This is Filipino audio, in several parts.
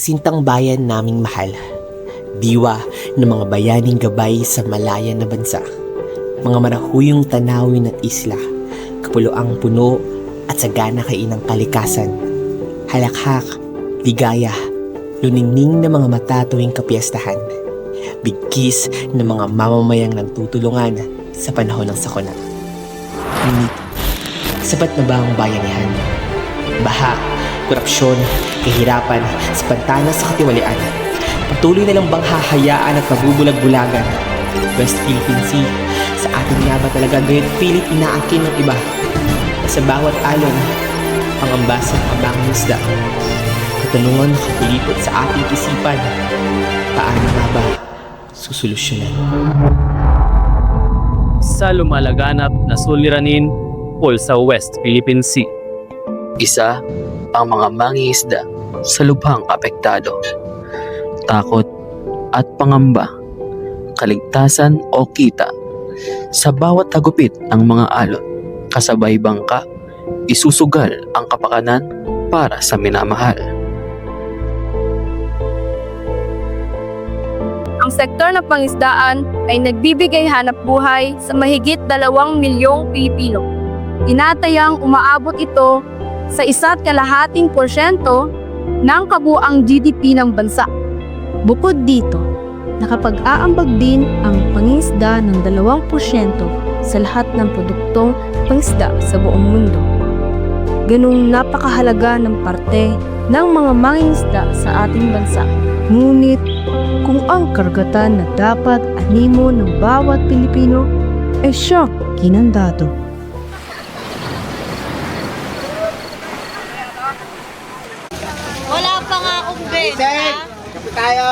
Sintang bayan naming mahal. Diwa ng mga bayaning gabay sa malaya na bansa. Mga marahuyong tanawin at isla. Kapuloang puno at sagana kainang kalikasan. Halakhak, ligaya, luningning na mga mata tuwing kapiyastahan. Bigkis ng mga mamamayang nagtutulungan sa panahon ng sakuna. Ngunit, sapat na ba ang bayanihan? Baha, korupsyon, kahirapan, spantana sa katiwalian. Patuloy na lang bang hahayaan at mabubulag-bulagan? West Philippine Sea, sa atin nga ba talaga gayon pilit inaangkin ng iba? Sa bawat alon, ang ambasa ng abanging isda. Katanungan nakapulipot sa ating isipan. Paano nga ba susolusyonan? sa lumalaganap na suliranin pool sa West Philippine Sea. Isa ang mga mangingisda sa lubhang apektado. Takot at pangamba, kaligtasan o kita. Sa bawat tagupit ng mga alon, kasabay bangka, isusugal ang kapakanan para sa minamahal. Ang sektor ng pangisdaan ay nagbibigay hanap buhay sa mahigit dalawang milyong Pilipino. Tinatayang umaabot ito sa isa't kalahating porsyento ng kabuang GDP ng bansa. Bukod dito, nakapag-aambag din ang pangisda ng 2% sa lahat ng produktong pangisda sa buong mundo. Ganong napakahalaga ng parte ng mga mangingisda sa ating bansa. Ngunit kung ang karagatan na dapat animo ng bawat Pilipino ay siyang kinandado. Wala pa benta. Kape tayo!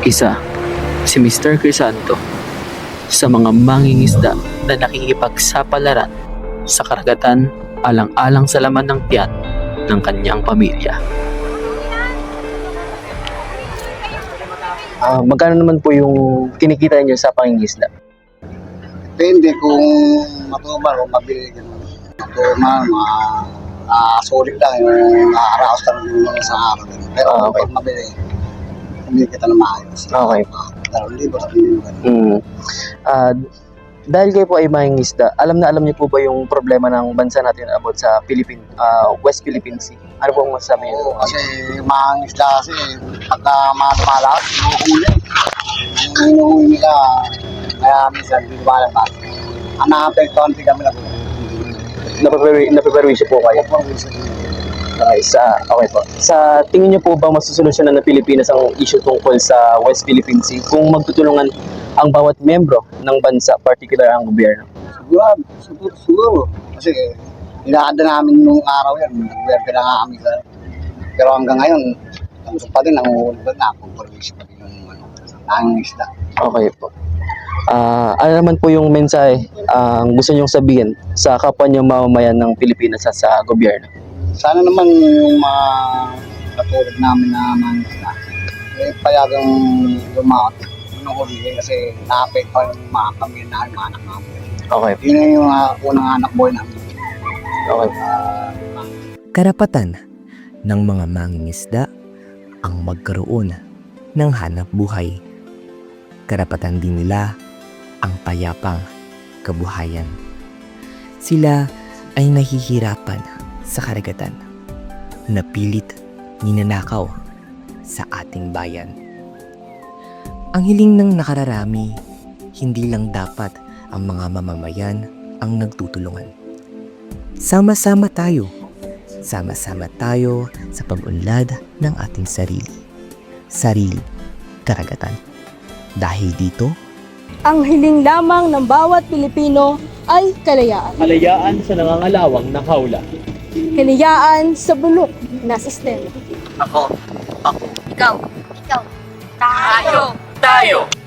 Isa, si Mr. Crisanto sa mga mangingisda na nakikipagsapalaran sa karagatan alang-alang sa laman ng tiyan ng kanyang pamilya. Ah, magkano naman po yung kinikita niyo sa pangingisda? Depende kung matumal o mabili ganun. Matumal, mga uh, sulit lang yung nakaraos ka ng mga sa araw. Pero Ah, okay. pag mabili, hindi kita na maayos. Okay. Dalawang libo sa libo. Mm. Ah, dahil kayo po ay mangingisda, alam na alam niyo po ba yung problema ng bansa natin about sa Philippine, ah, West Philippine Sea? Ano po ang masasabi niyo? Oo, kasi yung mga isda kasi, pagka mga tumalakas, inuhuli. Yung inuhuli nila, kaya minsan hindi ba? Ang nakapektuhan din kami po. Napaperwi, napaperwisyo po kayo. Okay, sa, okay po. Sa tingin niyo po ba masusolusyonan ng Pilipinas ang issue tungkol sa West Philippine Sea kung magtutulungan ang bawat membro ng bansa, particular ang gobyerno? Siguro, siguro, siguro. Kasi inaanda namin nung araw yan, nag-werke na nga kami sa... Pero hanggang ngayon, ang pa din, nanguhuli pa na, permission pa din yung ano, nangisda. Okay po. Ah, ano naman po yung mensahe ang gusto niyong sabihin sa kapwa niyong mamamayan ng Pilipinas at sa gobyerno? Sana naman yung mga katulad namin na mangisda, eh, payagang lumaot nung hulihin kasi naapektuhan yung mga pamilya mga anak namin. Okay. Yun na yung uh, unang anak boy namin. Okay. Karapatan ng mga mangingisda ang magkaroon ng hanap buhay. Karapatan din nila ang payapang kabuhayan. Sila ay nahihirapan sa karagatan, napilit ninanakaw sa ating bayan. Ang hiling ng nakararami, hindi lang dapat ang mga mamamayan ang nagtutulungan. Sama-sama tayo sama-sama tayo sa pag-unlad ng ating sarili. Sarili, karagatan. Dahil dito, Ang hiling lamang ng bawat Pilipino ay kalayaan. Kalayaan sa nangangalawang na hawla. Kalayaan sa bulok na sistema. Ikaw. Ikaw. Tayo. Tayo!